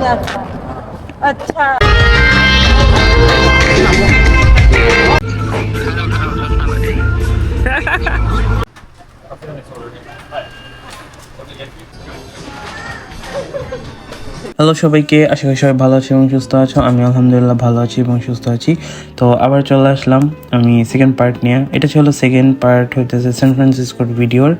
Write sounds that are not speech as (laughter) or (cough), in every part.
जाता अच्छा। (laughs) (laughs) হ্যালো সবাইকে, আশা করি সবাই ভালো আছে এবং সুস্থ আছো। আমি আলহামদুলিল্লাহ ভালো আছি এবং সুস্থ আছি। তো আবার চলে আসলাম আমি সেকেন্ড পার্ট নিয়ে। এটা ছিল সেকেন্ড পার্ট হইতেছে সান ফ্রান্সিসকোর ভিডিওর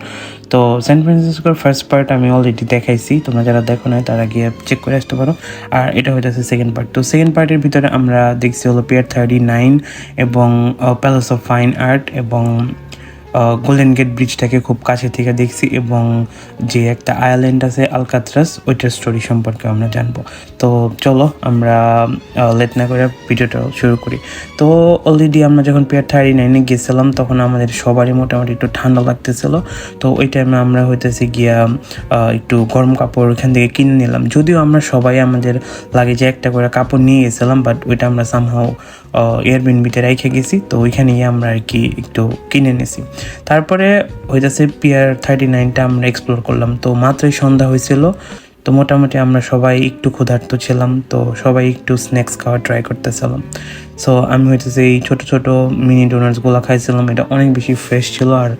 তো সান ফ্রান্সিসকোর ফার্স্ট পার্ট আমি অলরেডি দেখাইছি। তোমরা যারা দেখো না তারা গিয়ে চেক করে আসতে পারো। আর এটা হইতেছে সেকেন্ড পার্ট তো সেকেন্ড পার্টের ভিতরে আমরা দেখছি হলো পিয়ার থার্টি নাইন এবং প্যালেস অফ ফাইন আর্ট এবং গোল্ডেন গেট ব্রিজটাকে খুব কাছে থেকে দেখছি এবং যে একটা আয়ারল্যান্ড আছে আলকাত্রাস ওইটার স্টোরি সম্পর্কে আমরা জানব। তো চলো আমরা লেট না করে ভিডিওটা শুরু করি। তো অলরেডি আমরা যখন পিয়ার থার্টি নাইনে গেছিলাম, তখন আমাদের সবারই মোটামুটি একটু ঠান্ডা লাগতেছিল। তো ওই টাইমে আমরা হইতেছি গিয়া একটু গরম কাপড় ওখান থেকে কিনে নিলাম। যদিও আমরা সবাই আমাদের লাগে যে একটা করে কাপড় নিয়ে গেছিলাম বাট ওইটা আমরা সামহাও এয়ারবিনবিতে রেখে গেছি, তো ওইখানে গিয়ে আমরা আর কি একটু কিনে নিছি। তারপরে হইতেছে পিয়ার থার্টি নাইনটা আমরা এক্সপ্লোর করলাম, তো মাত্রই সন্ধ্যা হয়েছিল তো মোটামুটি আমরা সবাই একটু ক্ষুধার্ত ছিলাম, তো সবাই একটু স্ন্যাক্স খাওয়া ট্রাই করতেছিলাম। সো আমি হইতেছে এই ছোটো ছোটো মিনি ডোনাটসগুলো খাইছিলাম, এটা অনেক বেশি ফ্রেশ ছিল আর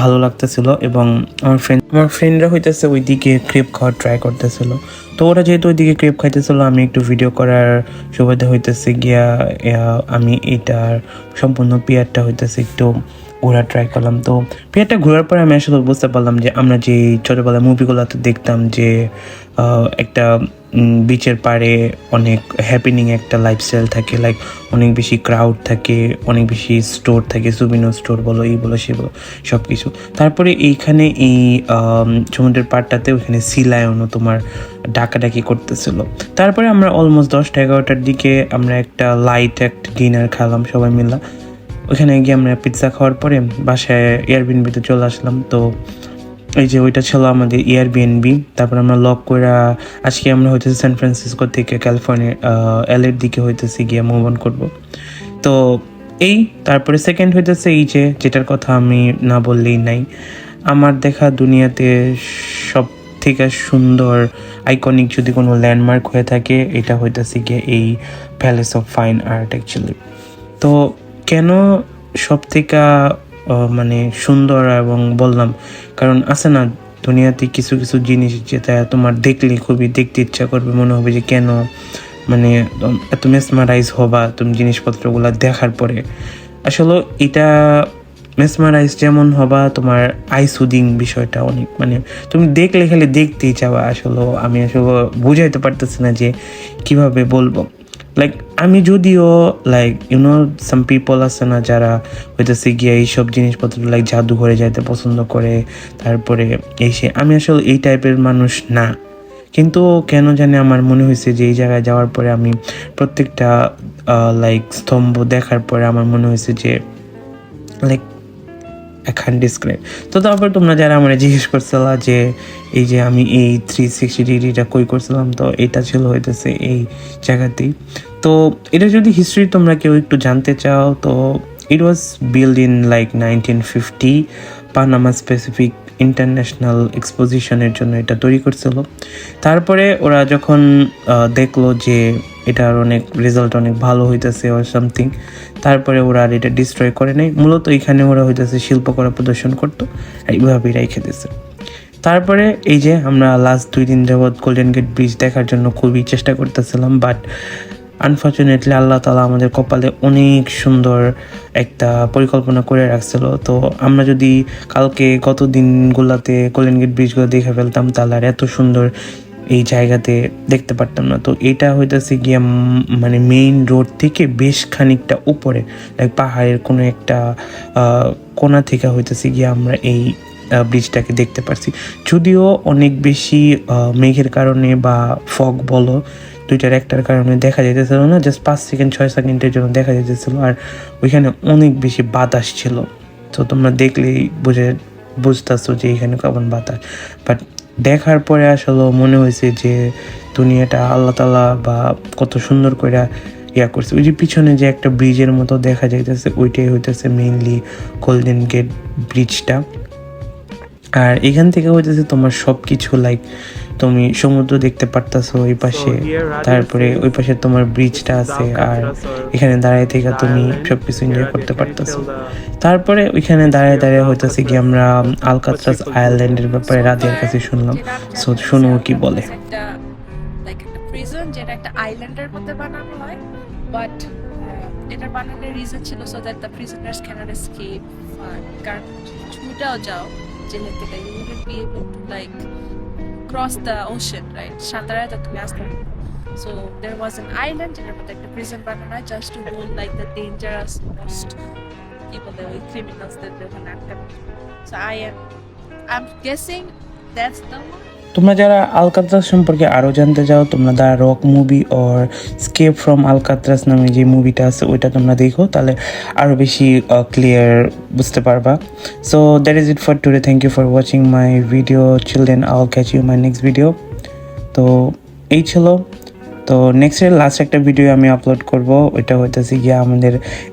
ভালো লাগতেছিল এবং আমার ফ্রেন্ড আমার ফ্রেন্ডরা হইতেছে ওইদিকে ক্রেপ খাওয়ার ট্রাই করতেছিল। তো ওরা যেহেতু ওইদিকে ক্রেপ খাইতেছিল, আমি একটু ভিডিও করার সুবিধা হইতেছে গিয়া আমি এটার সম্পূর্ণ পেয়ারটা হইতেছে একটু ঘোরা ট্রাই করলাম। তো পেয়ারটা ঘোরার পরে আমি আসলে বুঝতে পারলাম যে আমরা যে ছোটোবেলায় মুভিগুলোতে দেখতাম যে একটা বিচের পাড়ে অনেক হ্যাপিনিং একটা লাইফস্টাইল থাকে লাইক অনেক বেশি ক্রাউড থাকে, অনেক বেশি স্টোর থাকে সুবিনো স্টোর বলো, এই বলো, সে বলো সব কিছু তারপরে এইখানে এই সমুদ্রের পাড়টাতে ওইখানে সি লায়নও তোমার ডাকাডাকি করতেছিল। তারপরে আমরা অলমোস্ট দশটা এগারোটার দিকে আমরা একটা লাইট একটা ডিনার খেলাম সবাই মিলে। ওইখানে গিয়ে আমরা পিৎজা খাওয়ার পরে বাসায় এয়ারবিনবিতে চলে আসলাম। তো এই যে ওইটা ছিল আমাদের এয়ারবিএনবি তারপর আমরা লক করে আজকে আমরা হইতেছি সান ফ্রান্সিসকো থেকে ক্যালিফোর্নিয়া এলের দিকে হইতেছি গিয়ে মুভ অন করব। তো এই, তারপরে সেকেন্ড হইতেছে এই যে, যেটার কথা আমি না বললেই নাই, আমার দেখা দুনিয়াতে সব থেকে সুন্দর আইকনিক যদি কোনো ল্যান্ডমার্ক হয়ে থাকে, এটা হইতেছে গিয়ে এই Palace of Fine Art actually তো কেন সব থেকে মানে সুন্দর এবং বললাম, কারণ আছে না দুনিয়াতে কিছু কিছু জিনিস যেটা তোমার দেখলে খুবই দেখতে ইচ্ছা করবে, মনে হবে যে কেন মানে এত মেসমারাইজ হবা তুমি জিনিসপত্রগুলো দেখার পরে। আসলে এটা মেসমারাইজ যেমন হবা, তোমার আই সুদিং বিষয়টা অনেক মানে তুমি দেখলে খালি দেখতেই চাওয়া। আসলে আমি আসলে বুঝাইতে পারতেছি না যে কীভাবে বলব। লাইক আমি যদিও লাইক ইউনো সাম পিপল আছে না যারা হইতেছে গিয়ে এইসব জিনিসপত্র লাইক জাদুঘরে যাইতে পছন্দ করে, তারপরে এই সে আমি আসলে এই টাইপের মানুষ না। কিন্তু কেন জানি আমার মনে হয়েছে যে এই জায়গায় যাওয়ার পরে আমি প্রত্যেকটা লাইক স্তম্ভ দেখার পরে আমার মনে হয়েছে যে লাইক এখন ডিসক্রাইব তো তারপর তোমরা যারা আমার জিজ্ঞেস করছিলা যে, এই যে আমি এই থ্রি সিক্সটি ডিগ্রিটা কই করছিলাম, তো এটা ছিল হইতেছে এই জায়গাতেই। তো এটা যদি হিস্ট্রি তোমরা কেউ একটু জানতে চাও, তো it was build in like nineteen fifty Panama specific international এক্সপোজিশনের জন্য এটা তৈরি করছিল। তারপরে ওরা যখন দেখল যে এটার অনেক রেজাল্ট অনেক ভালো হইতেছে ওর সামথিং তারপরে ওরা আর এটা ডিস্ট্রয় করে নাই। মূলত এখানে ওরা হইতেছে শিল্পকলা প্রদর্শন করতো এইভাবেই রেখে দিয়েছে তারপরে এই যে আমরা লাস্ট দুই দিন যাবৎ গোল্ডেন গেট ব্রিজ দেখার জন্য খুবই চেষ্টা করতেছিলাম বাট আনফর্চুনেটলি আল্লাহ তালা আমাদের কপালে অনেক সুন্দর একটা পরিকল্পনা করে রাখছিল। তো আমরা যদি কালকে গত দিনগুলোতে গোল্ডেন গেট ব্রিজগুলো দেখে ফেলতাম, তাহলে আর এত সুন্দর এই জায়গাতে দেখতে পারতাম না। তো এটা হইতেছে গিয়ে মানে মেইন রোড থেকে বেশ খানিকটা উপরে লাইক পাহাড়ের কোনো একটা কোনা থেকে হইতেছে গিয়ে আমরা এই ব্রিজটাকে দেখতে পারছি। যদিও অনেক বেশি মেঘের কারণে বা ফগ বলো, দুইটার একটার কারণে দেখা যেতেছিল না জাস্ট পাঁচ সেকেন্ড ছয় সেকেন্ডের জন্য দেখা যেতেছিল আর ওইখানে অনেক বেশি বাতাস ছিল। তো তোমরা দেখলেই বুঝে, বুঝতেছো যে এখানে কেমন বাতাস। বাট দেখার পরে আসলে মনে হয়েছে যে দুনিয়াটা আল্লাহ তালা বা কত সুন্দর করে ইয়া করছে। ওই যে পিছনে যে একটা ব্রিজের মতো দেখা যাইতেছে, ওইটাই হইতেছে মেইনলি গোল্ডেন গেট ব্রিজটা আর এখান থেকে হইতেছে তোমার সব কিছু লাইক তুমি সমুদ্র দেখতে পারতাছো ওই পাশে। তারপরে ওই পাশে তোমার ব্রিজটা আছে আর এখানে দাঁড়ায় থেকে তুমি সবকিছু এনজয় করতে পারতাছো। তারপরে ওইখানে দাঁড়ায় দাঁড়ায় হইতেছে কি আমরা আলকাত্রাস আয়ারল্যান্ডের ব্যাপারে রাধিয়ার কাছে শুনলাম। সো শুনো কি বলে। একটা লাইক একটা প্রিজন যেটা একটা আইল্যান্ডের মধ্যে বানানো হয় বাট এটা বানানোর রিজন ছিল so that the prisoners can't escape কারণ ছুটাও যাও জেলের থেকে। You wouldn't be able to like cross the ocean, right? Shantara Tatugastra. So there was an island in a protected prison banana just to hold like the dangerous most people, the criminals that they were not country. So I am, I'm guessing that's the one. তোমরা যারা আলকাত্রাস সম্পর্কে আরও জানতে চাও, তোমরা the Rock movie or Escape from Alcatraz নামে যে মুভিটা আছে, ওইটা তোমরা দেখো, তাহলে আরও বেশি ক্লিয়ার বুঝতে পারবা। So that is it for today thank you for watching my video children I'll catch you my next video তো, এই ছিল। তো নেক্সটের লাস্ট একটা ভিডিও আমি আপলোড করব, ওইটা হইতেছে গিয়ে আমাদের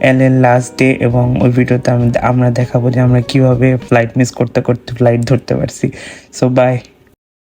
এল এর লাস্ট ডে এবং ওই ভিডিওতে আমরা দেখাবো যে আমরা কীভাবে ফ্লাইট মিস করতে করতে ফ্লাইট ধরতে পারছি। So by